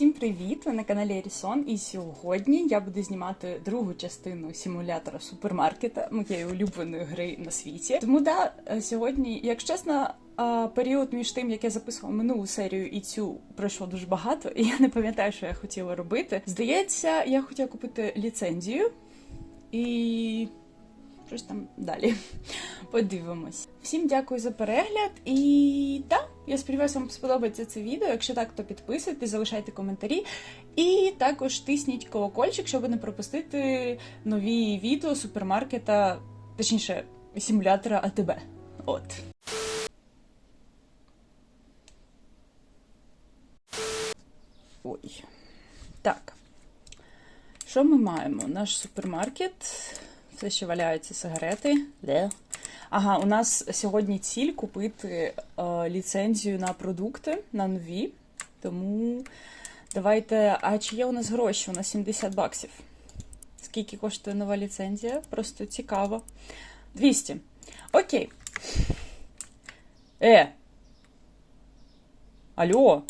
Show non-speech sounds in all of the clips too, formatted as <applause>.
Всім привіт! Ви на каналі Ерісон. І сьогодні я буду знімати другу частину симулятора супермаркета, моєї улюбленої гри на світі. Тому да, е, сьогодні, якщо чесно, період між тим, як я записувала минулу серію і цю пройшло дуже багато, і я не пам'ятаю, що я хотіла робити. Здається, я хотіла купити ліцензію і. Щось там далі. <laughs> Подивимось. Всім дякую за перегляд. І так, я сподіваюся, вам сподобається це відео. Якщо так, то підписуйтесь, залишайте коментарі. І також тисніть колокольчик, щоб не пропустити нові відео супермаркета, точніше, симулятора АТБ. От. Ой. Так. Що ми маємо? Наш супермаркет. Все ще валяються сигарети. Де? Ага, у нас сьогодні ціль купити е, ліцензію на продукти на нові. Тому давайте. А чи є у нас гроші? У нас 70 баксів. Скільки коштує нова ліцензія? Просто цікаво. 200. Окей. Е. Алло.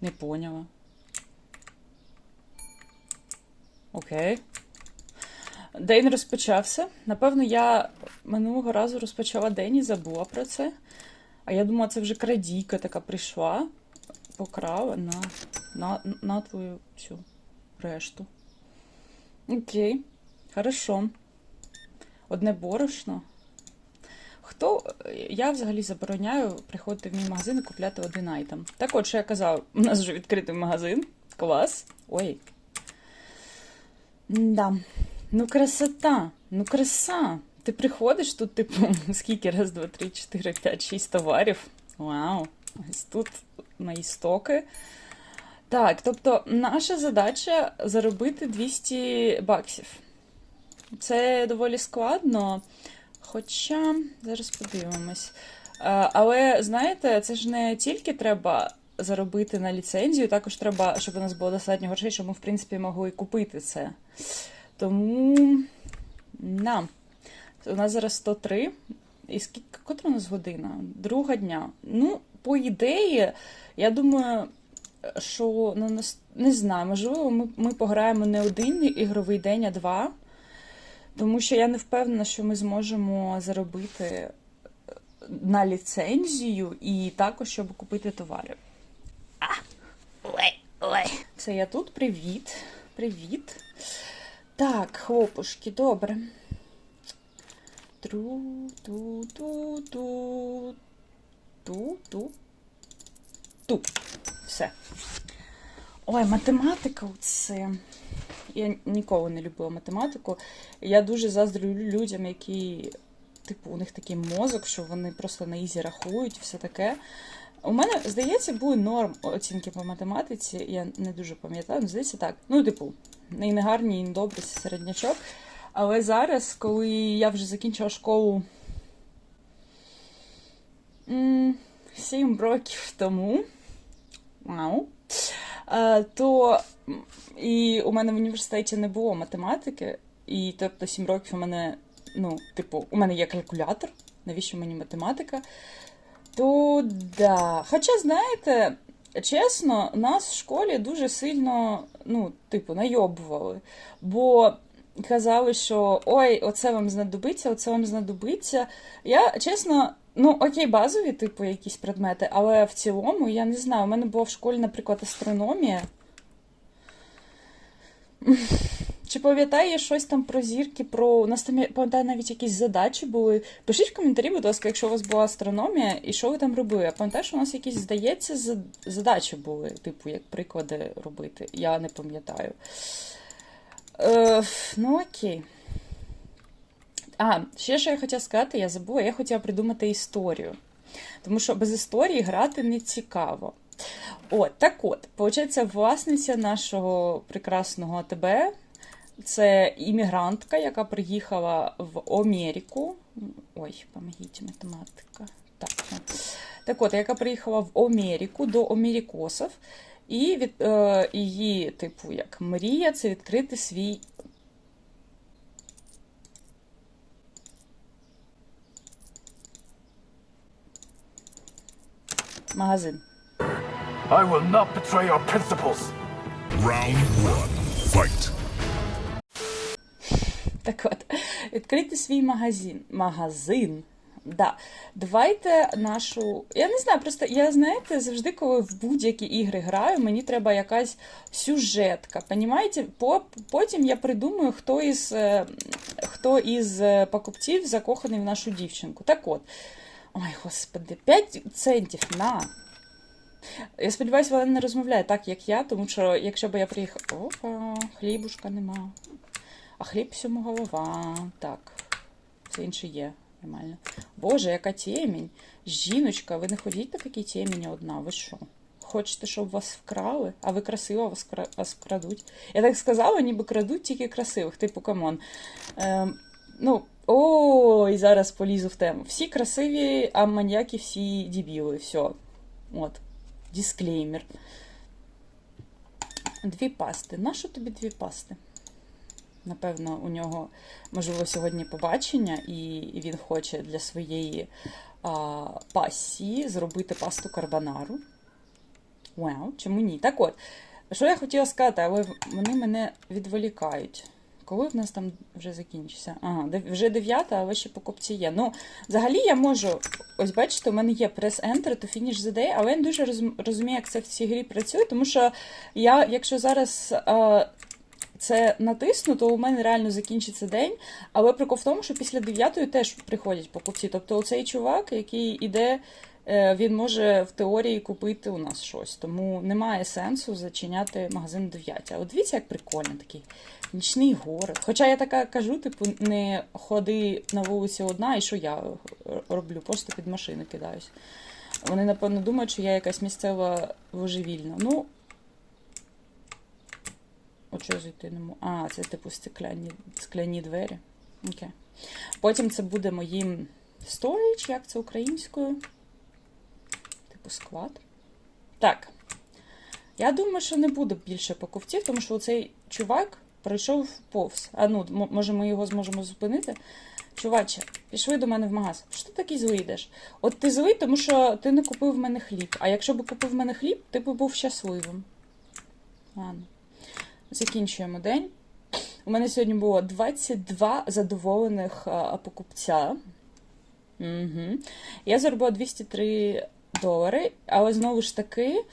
Не поняла. Окей. День розпочався. Напевно, я минулого разу розпочала день і забула про це. А я думала, це вже крадійка така прийшла, покрала на, на, на твою цю решту. Окей, хорошо. Одне борошно. Хто. Я взагалі забороняю приходити в мій магазин і купляти один айтем. Так от, що я казав, у нас вже відкритий магазин. Клас. Ой. Да. Ну, красота, ну краса. Ти приходиш тут, типу, <laughs> скільки? Раз, два, три, чотири, п'ять, шість товарів. Вау! Ось тут мої стоки. Так, тобто, наша задача заробити 200 баксів. Це доволі складно. Хоча, зараз подивимось. Але знаєте, це ж не тільки треба заробити на ліцензію, також треба, щоб у нас було достатньо грошей, щоб ми, в принципі, могли купити це. Тому. На. У нас зараз 103. І скільки котра у нас година? Друга дня. Ну, по ідеї, я думаю, що ну, не знаю, можливо, ми, ми пограємо не один ігровий день, а два. Тому що я не впевнена, що ми зможемо заробити на ліцензію і також, щоб купити товари. А! Все, я тут. Привіт. Привіт. Так, хлопушки, добре. Тру, ту, ту, ту, ту, ту, ту. Все. Ой, математика оце. Я ніколи не любила математику. Я дуже заздрю людям, які, типу, у них такий мозок, що вони просто на ізі рахують, все таке. У мене, здається, були норм оцінки по математиці, я не дуже пам'ятаю, але здається так. Ну, типу, і не гарні, і не добрі середнячок. Але зараз, коли я вже закінчила школу м, сім років тому, вау, е, то і у мене в університеті не було математики, і тобто сім років у мене, ну, типу, у мене є калькулятор, навіщо мені математика? То да. Хоча, знаєте, чесно, нас в школі дуже сильно, ну, типу, найобували. Бо казали, що ой, оце вам знадобиться, оце вам знадобиться. Я, чесно, ну, окей, базові, типу, якісь предмети, але в цілому, я не знаю, у мене була в школі, наприклад, астрономія. Чи пам'ятає щось там про зірки, про у нас там пам'ятаю навіть якісь задачі були. Пишіть в коментарі, будь ласка, якщо у вас була астрономія, і що ви там робили. Я пам'ятаю, що у нас якісь, здається, задачі були, типу, як приклади робити. Я не пам'ятаю. Е, ну окей. А, ще що я хотіла сказати, я забула, я хотіла придумати історію. Тому що без історії грати не цікаво. От, так от, виходить, власниця нашого прекрасного АТБ це іммігрантка, яка приїхала в Америку. Ой, помогіть, математика. Так, ну. так от, яка приїхала в Америку до Америкосів, і від е, її, типу, як мрія, це відкрити свій. Магазин. I will not betray our principles. Round one. Fight. Так от, відкрити свій магазин. Магазин. Да. Давайте нашу. Я не знаю, просто я знаєте, завжди, коли в будь-які ігри граю, мені треба якась сюжетка. Понімаєте? Потім я придумаю, хто із, е, хто із е, покупців закоханий в нашу дівчинку. Так от. Ой, господи, 5 центів на. Я сподіваюся, вона не розмовляє так, як я, тому що якщо б я приїхала. Опа, хлібушка нема. А хліб всьому голова. Так, все інше є. Нормально. Боже, яка темінь. Жіночка, ви не ходіть по такій темені одна, ви що? Хочете, щоб вас вкрали? А ви красиво вас, вас крадуть. Я так сказала, ніби крадуть тільки красивих, типу камон. Ем, ну, ой, зараз полізу в тему. Всі красиві, а маньяки всі дебіли. Все. От. Дисклеймер. Дві пасти. Нащо тобі дві пасти? Напевно, у нього, можливо, сьогодні побачення, і він хоче для своєї а, пасії зробити пасту карбонару. Вау, чому ні? Так от, що я хотіла сказати, але вони мене відволікають. Коли в нас там вже закінчиться? Ага, вже дев'ята, але ще покупці є. Ну, взагалі я можу. Ось бачите, у мене є press-enter to finish the day, але я не дуже роз- розумію, як це в цій грі працює, тому що я, якщо зараз. Це натисну, то у мене реально закінчиться день. Але прикол в тому, що після 9 теж приходять покупці. Тобто оцей чувак, який іде, е, він може в теорії купити у нас щось. Тому немає сенсу зачиняти магазин 9. А от дивіться, як прикольно такий нічний город. Хоча я така кажу, типу, не ходи на вулиці одна, і що я роблю? Просто під машину кидаюсь. Вони, напевно, думають, що я якась місцева божевільна. Ну, От що зайти не можу. А, це типу стекляні, скляні двері. Окей. Потім це буде моїм storage, як це українською. Типу склад. Так. Я думаю, що не буде більше покупців, тому що оцей чувак пройшов повз. А ну, може, ми його зможемо зупинити. Чуваче, пішли до мене в магаз. Що ти такий злий йдеш? От ти злий, тому що ти не купив в мене хліб. А якщо б купив в мене хліб, ти б був щасливим. Ладно. Закінчуємо день. У мене сьогодні було 22 задоволених покупця. Угу. Я заробила 203 долари, але знову ж таки.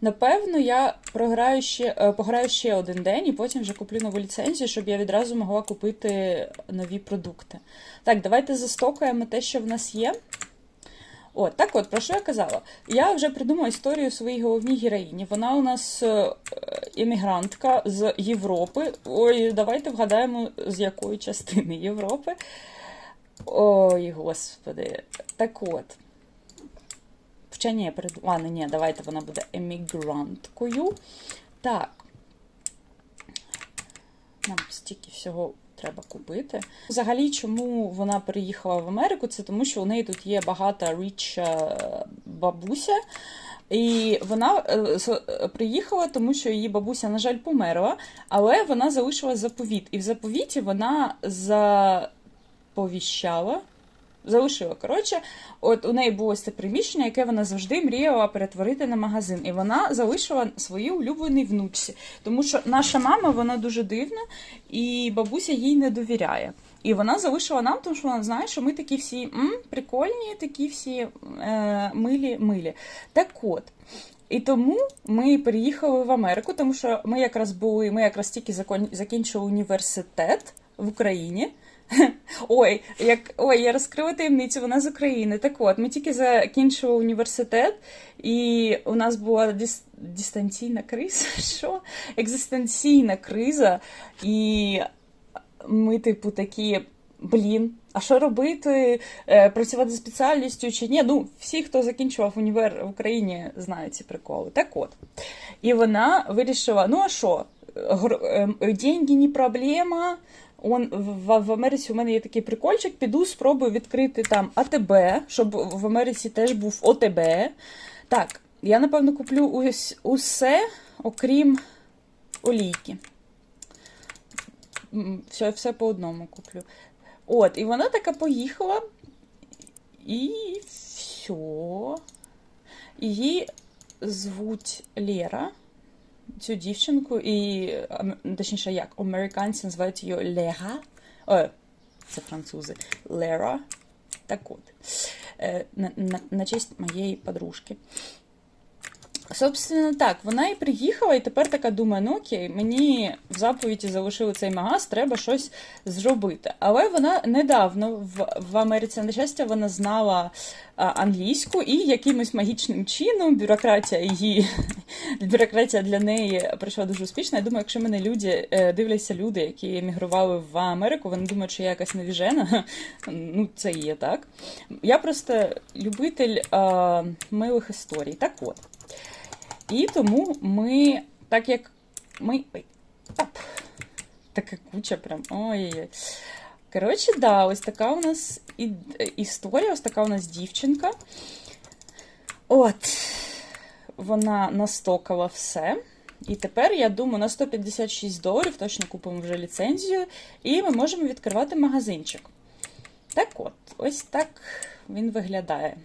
Напевно, я програю ще, е, пограю ще один день і потім вже куплю нову ліцензію, щоб я відразу могла купити нові продукти. Так, давайте застокаємо те, що в нас є. От, так от, про що я казала? Я вже придумала історію своїй головній героїні. Вона у нас е, іммігрантка з Європи. Ой, давайте вгадаємо, з якої частини Європи. Ой, господи. Так от. Ні, я придумала. Ладно, ні, давайте вона буде емігранткою. Так. Нам стільки всього треба купити. Взагалі, чому вона переїхала в Америку? Це тому, що у неї тут є багата річ е, бабуся. І вона е, е, приїхала, тому що її бабуся, на жаль, померла, але вона залишила заповіт. І в заповіті вона заповіщала. Залишила. Коротше, от у неї було це приміщення, яке вона завжди мріяла перетворити на магазин. І вона залишила своїй улюбленій внучці. Тому що наша мама вона дуже дивна, і бабуся їй не довіряє. І вона залишила нам, тому що вона знає, що ми такі всі м, прикольні, такі всі е, милі, милі. Так от. І тому ми переїхали в Америку, тому що ми якраз були, ми якраз тільки закон- закінчили університет в Україні. Ой, як ой, я розкрила таємницю, вона з України. Так от, ми тільки закінчили університет, і у нас була дис, дистанційна криза. <laughs> Що? Екзистенційна криза, і ми, типу, такі. Блін, а що робити? Е, Працювати за спеціальністю чи ні? Ну, всі, хто закінчував універ в Україні, знають ці приколи. Так от. І вона вирішила: ну а що? Ем, Деньги не проблема. Он в, в Америці у мене є такий прикольчик. Піду спробую відкрити там АТБ, щоб в Америці теж був ОТБ. Так, я напевно куплю ось усе, окрім олійки. Все, все по одному куплю. От, і вона така поїхала. І все. Її звуть Лера, цю дівчинку, і точніше, як американці називають її Лера. О, це французи. Лера. Так от. Е, На, на, на честь моєї подружки. Собственно, так, вона і приїхала, і тепер така думає: ну окей, мені в заповіті залишили цей магаз, треба щось зробити. Але вона недавно в, в Америці, на щастя, вона знала а, англійську, і якимось магічним чином бюрократія її <laughs> бюрократія для неї пройшла дуже успішно. Я думаю, якщо мене люди е, дивляться люди, які емігрували в Америку, вони думають, що я якась невіжена. <laughs> Ну, це є так. Я просто любитель а, милих історій. Так от. І тому ми, так як ми. Ой, оп, така куча прям. Ой-ой-ой. Коротше, да, ось така у нас історія, ось така у нас дівчинка. От, вона настокала все. І тепер, я думаю, на 156 доларів точно купимо вже ліцензію, і ми можемо відкривати магазинчик. Так от, ось так він виглядає.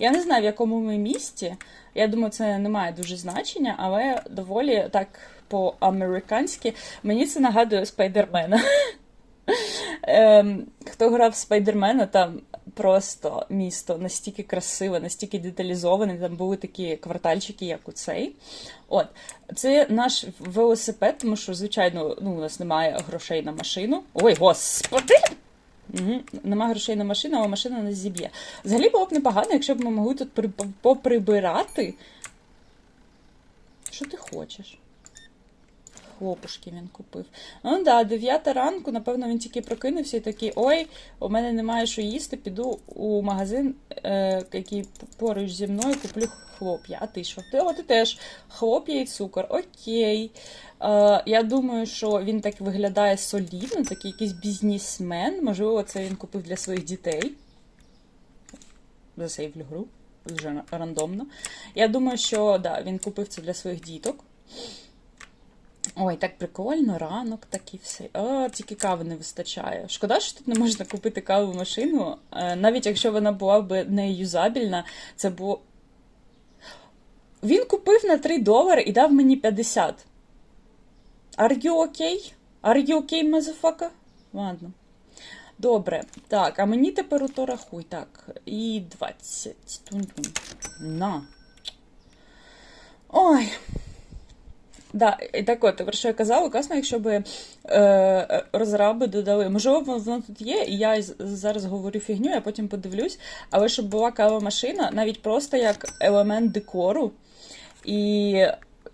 Я не знаю, в якому ми місті. Я думаю, це не має дуже значення, але доволі так по-американськи мені це нагадує Спайдермена. <laughs> Ем, Хто грав Спайдермена, там просто місто настільки красиве, настільки деталізоване. Там були такі квартальчики, як у цей. От, це наш велосипед, тому що, звичайно, ну, у нас немає грошей на машину. Ой, господи! Угу. Нема грошей на машину, а машина нас зіб'є. Взагалі було б непогано, якщо б ми могли тут поприбирати. Що ти хочеш? Хлопушки він купив. Ну да, 9 ранку, напевно, він тільки прокинувся і такий: ой, у мене немає що їсти, піду у магазин, е, який поруч зі мною, куплю хлоп'я. А ти що? Ти, о, ти теж хлоп'я і цукор. Окей. Е, я думаю, що він так виглядає солідно, такий якийсь бізнесмен. Можливо, це він купив для своїх дітей. Засейвлю гру. Вже рандомно. Я думаю, що да, він купив це для своїх діток. Ой, так прикольно, ранок такий все. О, тільки кави не вистачає. Шкода, що тут не можна купити каву машину. Е, Навіть якщо вона була б не юзабільна, це було. Він купив на 3 долари і дав мені 50. Are you okay? Are you okay, motherfucker? Ладно. Добре. Так, а мені тепер ото рахуй. Так, і 20. Тун-тун. На. Ой. Да, і так от, про що я казала, класно, якщо б е, розраби додали. Можливо, воно тут є, і я зараз говорю фігню, я потім подивлюсь. Але щоб була кава-машина, навіть просто як елемент декору. І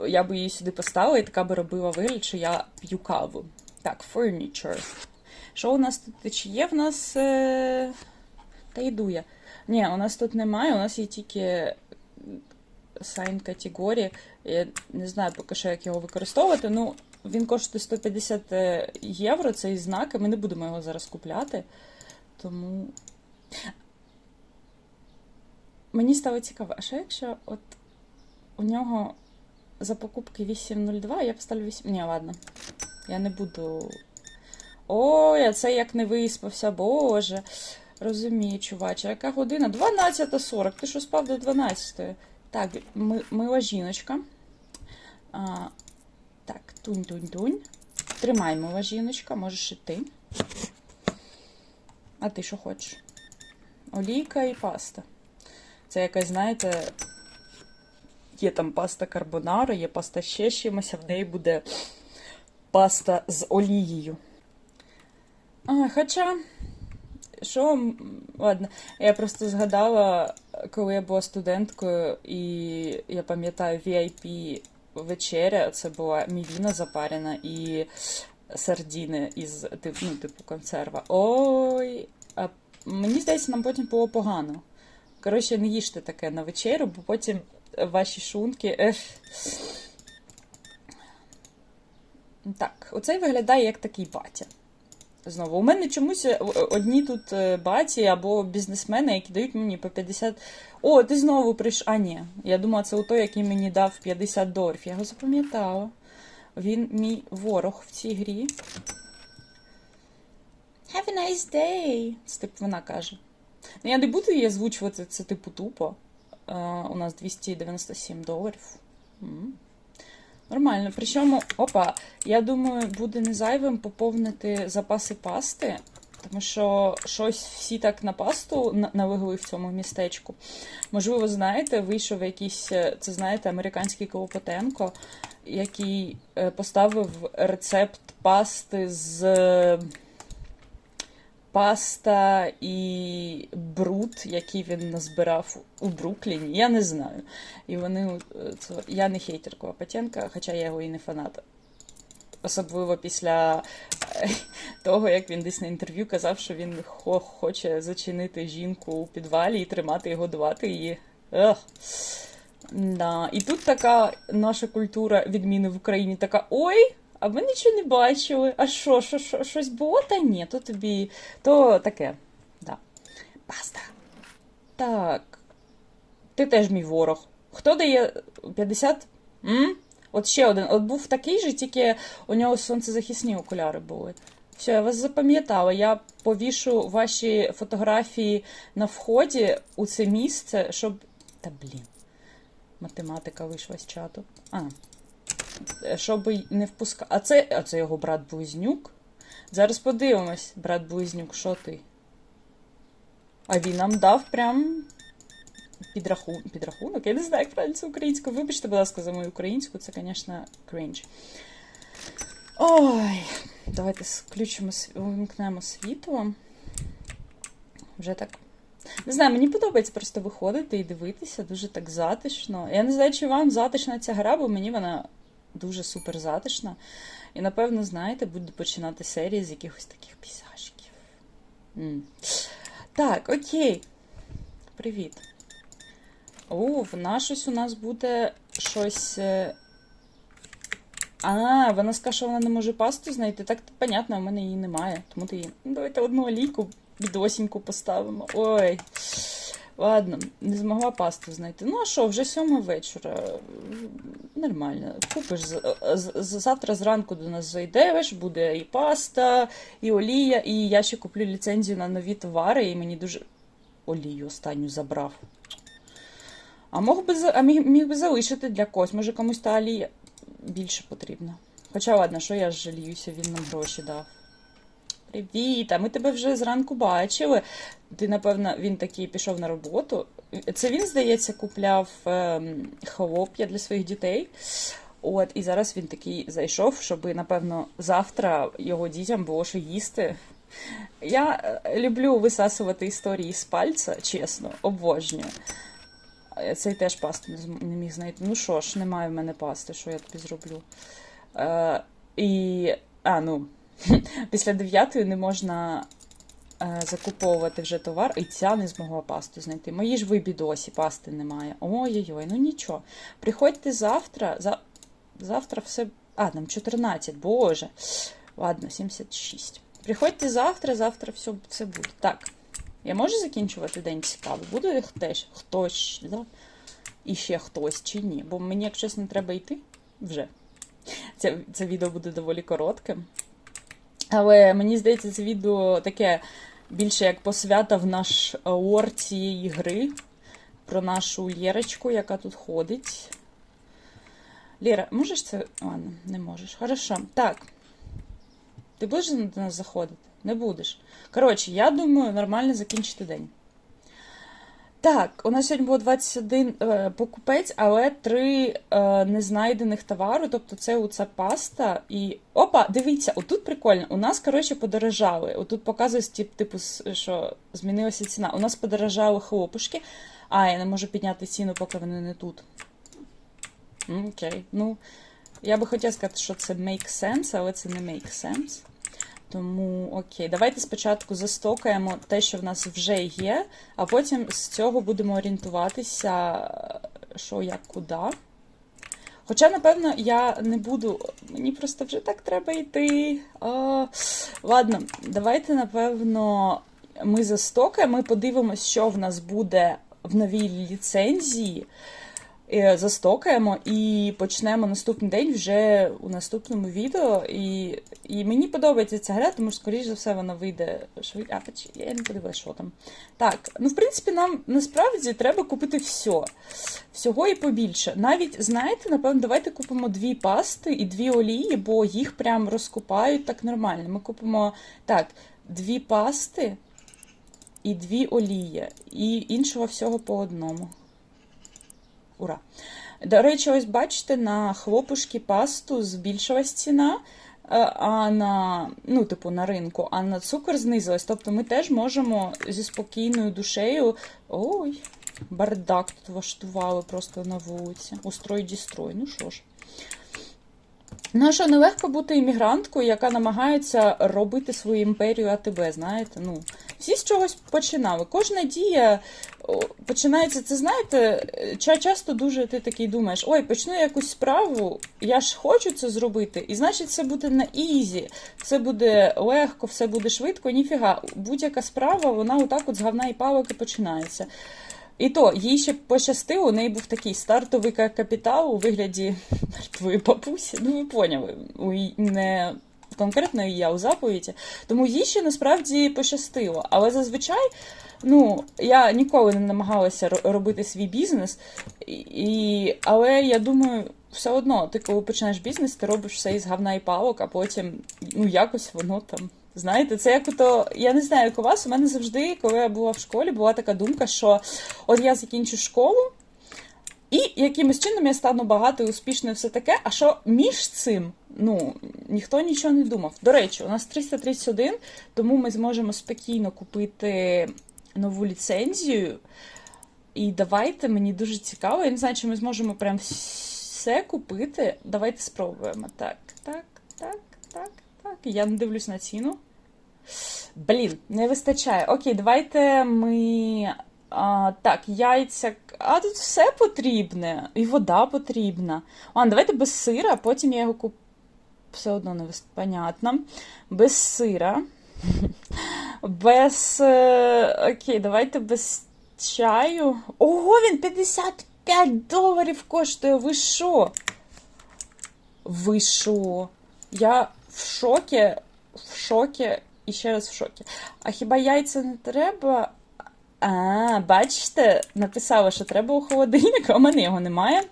я б її сюди поставила, і така би робила вигляд, що я п'ю каву. Так, furniture. Що у нас тут? Чи є в нас. Е... Та йду я. Ні, у нас тут немає, у нас є тільки сайн категорії. Я не знаю поки що, як його використовувати. Ну, він коштує 150 євро, цей знак, і ми не будемо його зараз купляти. Тому. Мені стало цікаво, а що якщо от у нього за покупки 8.02, я поставлю 8. Ні, ладно. Я не буду. Ой, а це як не виспався, боже. Розумію, чуваче, яка година? 12.40. Ти що спав до 12? Так, мила жіночка. А, так, тунь-тунь-тунь. Тримай, мила жіночка, можеш і. А ти що хочеш? Олійка і паста. Це якась, знаєте, є там паста карбонара, є паста ще чимось, а в неї буде паста з олією. А, хоча, що, ладно, я просто згадала, коли я була студенткою, і я пам'ятаю VIP вечеря, це була мівіна запарена і сардіни із типу, ну, типу консерва. Ой, а мені здається, нам потім було погано. Коротше, не їжте таке на вечерю, бо потім ваші шунки. Ех. Так, оцей виглядає як такий батя. Знову, у мене чомусь е, одні тут е, баті або бізнесмени, які дають мені по 50. О, ти знову прийшов. А, ні. Я думала, це у той, який мені дав 50 доларів. Я його запам'ятала. Він мій ворог в цій грі. Have a nice day. Це типу вона каже. Ну, я не буду її озвучувати, це типу тупо. е, у нас 297 доларів. М. Нормально. Причому, опа, я думаю, буде не зайвим поповнити запаси пасти, тому що щось всі так на пасту навигли в цьому містечку. Можливо, знаєте, вийшов якийсь, е, це знаєте, американський Клопотенко, який е, поставив рецепт пасти з паста і бруд, який він назбирав у Брукліні. Я не знаю. І вони е, це, я не хейтер Клопотенка, хоча я його і не фанат. Особливо після е, того, як він десь на інтерв'ю казав, що він хо- хоче зачинити жінку у підвалі і тримати і годувати її. Ех. Да. І тут така наша культура відміни в Україні така: ой, а ми нічого не бачили. А що, що, що щось було? Та ні, то тобі, то таке. Да. Паста. Так. Ти теж мій ворог. Хто дає 50? М? От ще один. От був такий же, тільки у нього сонцезахисні окуляри були. Все, я вас запам'ятала. Я повішу ваші фотографії на вході у це місце, щоб. Та блін. Математика вийшла з чату. А. Щоб не впускати. А це, а це його брат Близнюк. Зараз подивимось, брат Близнюк, що ти? А він нам дав прям підрахун... підрахунок. Я не знаю, як правильно це українською. Вибачте, будь ласка, за мою українську, це, звісно, крінж. Ой, давайте включимо вимкнемо світло. Вже так. Не знаю, мені подобається просто виходити і дивитися, дуже так затишно. Я не знаю, чи вам затишна ця гра, бо мені вона дуже супер затишна. І, напевно, знаєте, буду починати серії з якихось таких пейзажиків. М. Так, окей. Привіт. О, вона щось у нас буде щось. е, А, вона скаже, що вона не може пасту знайти. Так, понятно, у мене її немає. Тому ти її. Ну, давайте одну олійку бідосіньку поставимо. Ой. Ладно, не змогла пасту знайти. Ну а що, вже сьома вечора. Нормально. Купиш завтра зранку до нас зайдеш, буде і паста, і олія, і я ще куплю ліцензію на нові товари, і мені дуже. Олію останню забрав. А мог би а міг, міг би залишити для когось. Може комусь та олія більше потрібна. Хоча ладно, що я жаліюся, він нам гроші дав. Привіт, а ми тебе вже зранку бачили. Ти, напевно, він такий пішов на роботу. Це він, здається, купляв ем, хлоп'я для своїх дітей. От, і зараз він такий зайшов, щоб, напевно, завтра його дітям було що їсти. Я е, люблю висасувати історії з пальця, чесно, обожнюю. Е, Цей теж пасту не, міг знайти. Ну що ж, немає в мене пасти, що я тобі зроблю. Е, і. А, ну, <laughs> після дев'ятої не можна е, закуповувати вже товар, і ця не змогла пасту знайти. Мої ж ви бідосі, пасти немає. Ой-ой-ой, ну нічого. Приходьте завтра. За... Завтра все. А, нам 14, боже. Ладно, 76. Приходьте завтра, завтра все, все буде. Так. Я можу закінчувати день цікаво? Буде хтось, хтось, да? і ще хтось чи ні? Бо мені, як чесно, треба йти вже. Це, це відео буде доволі коротким. Але мені здається, це відео таке більше як посвята в наш лор цієї гри. Про нашу Лєрочку, яка тут ходить. Лєра, можеш це. Ладно, не можеш. Хорошо. Так. Ти будеш до нас заходити? Не будеш. Коротше, я думаю, нормально закінчити день. Так, у нас сьогодні було 21 е, покупець, але 3 е, незнайдених товару. Тобто це оця паста і. Опа, дивіться, отут прикольно. У нас, коротше, подорожали. Отут показує, тип, типу, що змінилася ціна. У нас подорожали хлопушки. А, я не можу підняти ціну, поки вони не тут. Окей. Ну, я би хотіла сказати, що це make sense, але це не make sense. Тому окей, давайте спочатку застокаємо те, що в нас вже є, а потім з цього будемо орієнтуватися, що як куди. Хоча, напевно, я не буду. Мені просто вже так треба йти. А, ладно, давайте, напевно, ми застокаємо, ми подивимося, що в нас буде в новій ліцензії. Е, застокаємо і почнемо наступний день вже у наступному відео. І, і мені подобається ця гра, тому що, скоріш за все, вона вийде швидко. Я не подивилася, що там. Так, ну в принципі, нам насправді треба купити все. Всього і побільше. Навіть, знаєте, напевно, давайте купимо дві пасти і дві олії, бо їх прям розкупають так нормально. Ми купимо так, дві пасти і дві олії, і іншого всього по одному. Ура! До речі, ось бачите, на хлопушки пасту збільшилась ціна, е, а на, ну, типу, на ринку, а на цукор знизилась. Тобто ми теж можемо зі спокійною душею. Ой, бардак тут влаштували просто на вулиці. Устрой дістрой. Ну що ж. Ну, що, нелегко бути іммігранткою, яка намагається робити свою імперію АТБ, знаєте? Ну, всі з чогось починали. Кожна дія починається, це знаєте, часто дуже ти такий думаєш, ой, почну якусь справу, я ж хочу це зробити, і значить це буде на ізі, все буде легко, все буде швидко, ніфіга. Будь-яка справа, вона отак от з говна і палок і починається. І то, їй ще пощастило, у неї був такий стартовий капітал у вигляді мертвої бабусі. Ну, ви поняли, не конкретно я у заповіді. Тому їй ще насправді пощастило. Але зазвичай, ну, я ніколи не намагалася робити свій бізнес, і, але я думаю, все одно, ти коли починаєш бізнес, ти робиш все із говна і палок, а потім ну, якось воно там. Знаєте, це як ото, я не знаю, як у вас, у мене завжди, коли я була в школі, була така думка, що от я закінчу школу, і якимось чином я стану багатою, успішною, все таке. А що між цим, ну, ніхто нічого не думав. До речі, у нас 331, тому ми зможемо спокійно купити нову ліцензію. І давайте, мені дуже цікаво. Я не знаю, чи ми зможемо прям все купити. Давайте спробуємо. Так, так, так, так, так. Я не дивлюсь на ціну. Блін, не вистачає. Окей, давайте ми. А, так, яйця. А тут все потрібне. І вода потрібна. Ладно, давайте без сира, потім я його куп... Все одно не вис... понятно. Без сира. <laughs> Без. е, Окей, давайте без чаю. Ого, він 55 доларів коштує. Ви що? Ви що? Я в шокі, в шокі і ще раз в шокі. А хіба яйця не треба? А, бачите, написала, що треба у холодильник, а у мене його немає.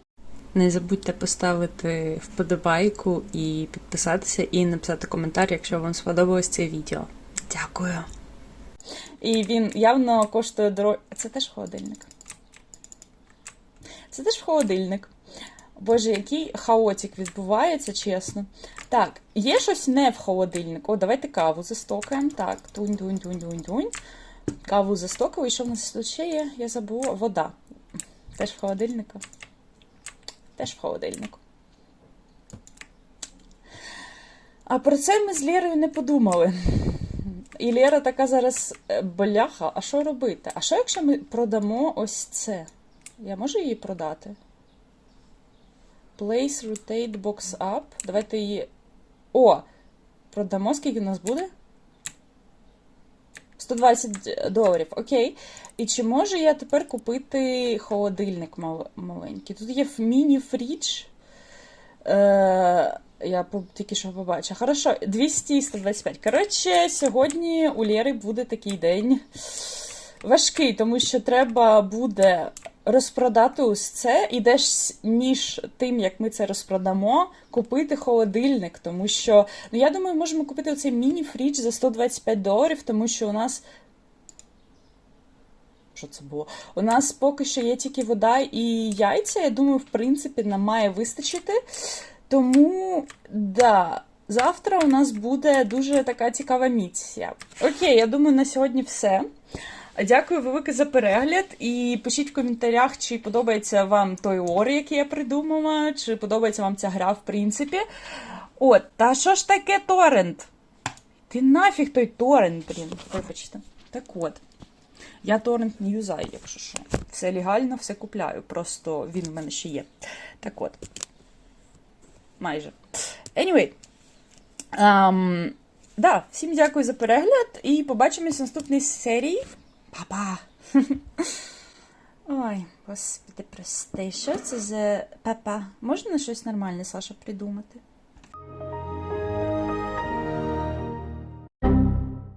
Не забудьте поставити вподобайку і підписатися, і написати коментар, якщо вам сподобалось це відео. Дякую. І він явно коштує дорого. Це теж холодильник. Це теж холодильник. Боже, який хаотик відбувається, чесно. Так, є щось не в холодильнику. О, давайте каву застокаємо. Так, тунь, тунь, тунь, тунь, тунь. Каву застокали. І що в нас тут ще є? Я забула. Вода. Теж в холодильнику. Теж в холодильнику. А про це ми з Лєрою не подумали. І Лєра така зараз е, бляха, а що робити? А що якщо ми продамо ось це? Я можу її продати? Place rotate box up. Давайте її. О! Продамо, скільки в нас буде? 120 доларів. Окей. І чи можу я тепер купити холодильник мал- маленький? Тут є міні-фрідж. Е, я тільки що побачила. Хорошо, 200 і 125. Коротше, сьогодні у Лєри буде такий день важкий, тому що треба буде розпродати ось це, і десь між тим, як ми це розпродамо, купити холодильник. Тому що, ну я думаю, можемо купити оцей міні-фрідж за 125 доларів, тому що у нас. Що це було? У нас поки що є тільки вода і яйця. Я думаю, в принципі, нам має вистачити. Тому, да, завтра у нас буде дуже така цікава місія. Окей, я думаю, на сьогодні все. Дякую велике за перегляд. І пишіть в коментарях, чи подобається вам той лор, який я придумала, чи подобається вам ця гра, в принципі. От, та що ж таке торрент? Ти нафіг той торрент, блін. Вибачте. Так от. Я торрент не юзаю, якщо що. Все легально, все купляю. Просто він в мене ще є. Так от. Майже. Anyway. Um, да, всім дякую за перегляд і побачимось в наступній серії. Па-па! <laughs> Ой, господи, прости, що це за папа? Можна щось нормальне, Саша, придумати?